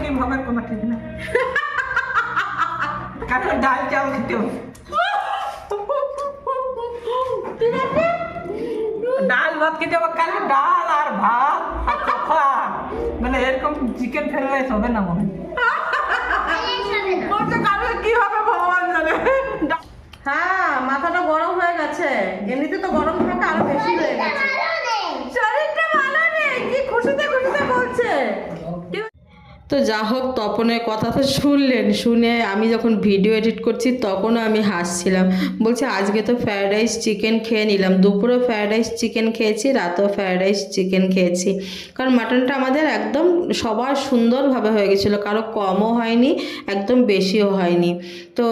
কি হবে, কোনো ঠিক নেই। কালকে ডাল, চাল খেতে ডাল ভাত খেতে হবে কালকে ডাল আর ভাত মানে এরকম চিকেন ফেললে হবে না মনে কি হবে ভগবান জানে? হ্যাঁ মাথাটা গরম হয়ে গেছে। এমনিতে তো গরম থাকে আরও বেশি হয়ে গেছে শরীরটা ভালো নেই কি খুশিতে খুশিতে বলছে তো যা হোক, তপনের কথা তো শুনলেন। শুনে আমি যখন ভিডিও এডিট করছি, তখনও আমি হাসছিলাম। বলছি, আজকে তো ফ্রায়েড রাইস চিকেন খেয়ে নিলাম। দুপুরে ফ্রায়েড রাইস চিকেন খেয়েছি, রাতেও ফ্রায়েড রাইস চিকেন খেয়েছি। কারণ মাটনটা আমাদের একদম সবার সুন্দরভাবে হয়ে গেছিল। কারও কমও হয়নি, একদম বেশিও হয়নি। তো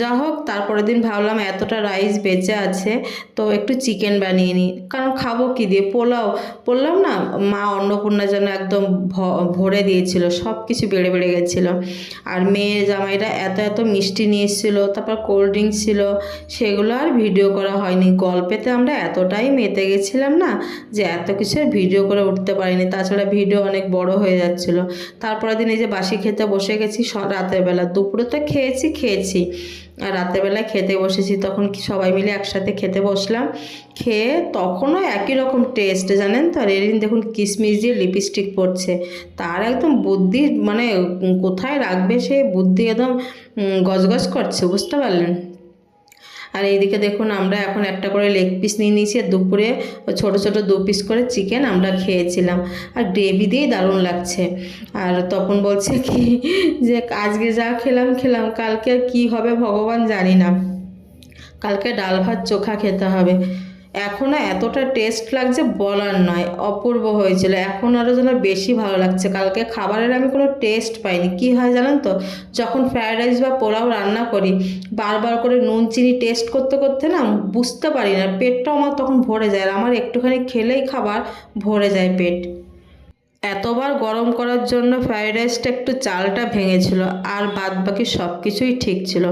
যা হোক, তারপরের দিন ভাবলাম, এতটা রাইস বেঁচে আছে, তো একটু চিকেন বানিয়ে নিই কারণ খাব কী দিয়ে? পোলাও। বললাম না, মা অন্নপূর্ণা যেন একদম ভরে দিয়েছিল। সব কিছু বেড়ে বেড়ে গেছিল। আর মেয়ের জামাইরা এত এত মিষ্টি নিয়ে এসেছিল, তারপর কোল্ড ড্রিঙ্কস ছিল, সেগুলো আর ভিডিও করা হয়নি। গল্পেতে আমরা এতটাই মেতে গেছিলাম না যে এত কিছু ভিডিও করে উঠতে পারিনি। তাছাড়া ভিডিও অনেক বড় হয়ে যাচ্ছিল। তারপরের দিন এই যে বাসি খেতে বসে গেছি রাতের বেলা। দুপুরে তো খেয়েছি খেয়েছি। আর রাতের বেলায় খেতে বসেছি, তখন কি সবাই মিলে একসাথে খেতে বসলাম। খেয়ে তখনও একই রকম টেস্ট জানেন তো? আর এরিন দেখুন কিশমিশ দিয়ে লিপস্টিক পড়ছে তার একদম বুদ্ধি মানে কোথায় রাখবে সে বুদ্ধি একদম গজগজ করছে, বুঝতে পারলেন? আর এইদিকে দেখুন আমরা এখন একটা করে লেগ পিস নিয়ে নিয়েছি, আর দুপুরে ছোট ছোট দু পিস করে চিকেন আমরা খেয়েছিলাম। আর গ্রেভি দিয়েই দারুণ লাগছে। আর তখন বলছে কি, যে আজকে যা খেলাম খেলাম, কালকে কি কী হবে ভগবান জানি না। কালকে ডাল ভাত চোখা খেতে হবে। এখনও এতটা টেস্ট লাগছে বলার নয়, অপূর্ব হয়েছিল। এখন আরও যেন বেশি ভালো লাগছে। কালকে খাবারের আমি কোনো টেস্ট পাইনি। কি হয় জানেন তো? যখন ফ্রায়েড রাইস বা পোলাও রান্না করি, বারবার করে নুন, চিনি টেস্ট করতে করতে না বুঝতে পারি না, পেটটাও আমার তখন ভরে যায়। আর আমার একটুখানি খেলেই খাবার ভরে যায় পেট। এতবার গরম করার জন্য ফ্রায়েড রাইসটা একটু চালটা ভেঙেছিল আর বাদ বাকি সব কিছুই ঠিক ছিল।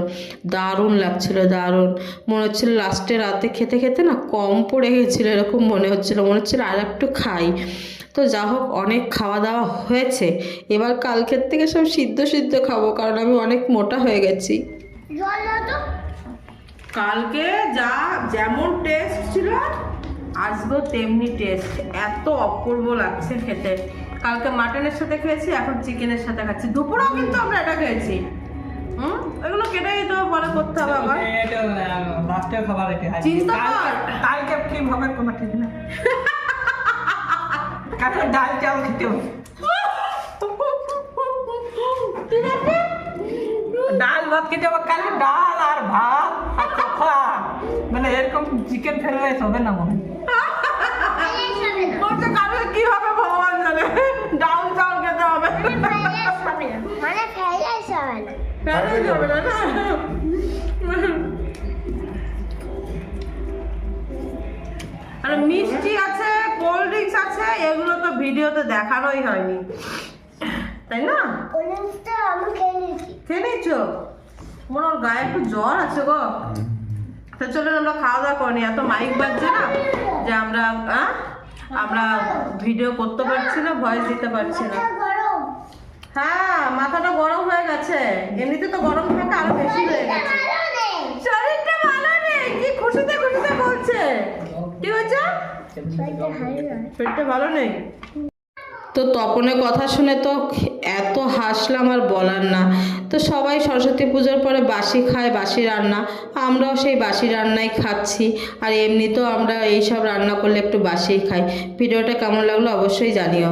দারুণ লাগছিল দারুণ। মনে হচ্ছিল লাস্টে রাতে খেতে খেতে না কম পড়ে গেছিল এরকম মনে হচ্ছিল মনে হচ্ছিল আর একটু খাই। তো যা হোক অনেক খাওয়া দাওয়া হয়েছে। এবার কালকের থেকে সব সিদ্ধ সিদ্ধ খাব কারণ আমি অনেক মোটা হয়ে গেছি। কালকে যা যেমন টেস্ট আজকেও তেমনি টেস্ট এত অপূর্ব লাগছে খেতে। কালকে মাটনের সাথে খেয়েছি এখন চিকেনের সাথে খাচ্ছি। দুপুরেও কিন্তু আমরা এটা খেয়েছি। হুম? এগুলো কেটে দিতে হবে পরে করতে হবে আবার। খাবার এটা। চিন্তা কাল- কর। কালকে কি হবে ঠিক কালকে ডাল চাল খেতে হবে। ডাল ভাত খেতে হবে কালকে ডাল আর ভাত আর মানে এরকম চিকেন ফেললে হবে না মনে হয়। সবাই না আর মিষ্টি আছে কোল্ড ড্রিঙ্কস আছে এগুলো তো ভিডিওতে দেখানোই হয়নি। তাই না? খেয়ে নিচ্ছো মনে ওর গায়ে একটু জ্বর আছে গো। তো চলুন আমরা খাওয়া দাওয়া করিনি এত মাইক বাজছে না যে আমরা? আমরা ভিডিও করতে পারছি না ভয়েস দিতে পারছি না। গরম হ্যাঁ মাথাটা গরম হয়ে গেছে। এমনিতে তো গরম থাকে আরও বেশি হয়ে গেছে। শরীরটা ভালো নেই, কি খুশিতে খুশিতে বলছে। কি হয়েছে শরীরটা ভালো নেই। তো তপনের কথা শুনে তো এত হাসলাম আর বলার না। তো সবাই সরস্বতী পুজোর পরে বাসি খায়, বাসি রান্না। আমরাও সেই বাসি রান্নাই খাচ্ছি। আর এমনিতেও আমরা এইসব রান্না করলে একটু বাসিই খাই। ভিডিওটা কেমন লাগল অবশ্যই জানিও।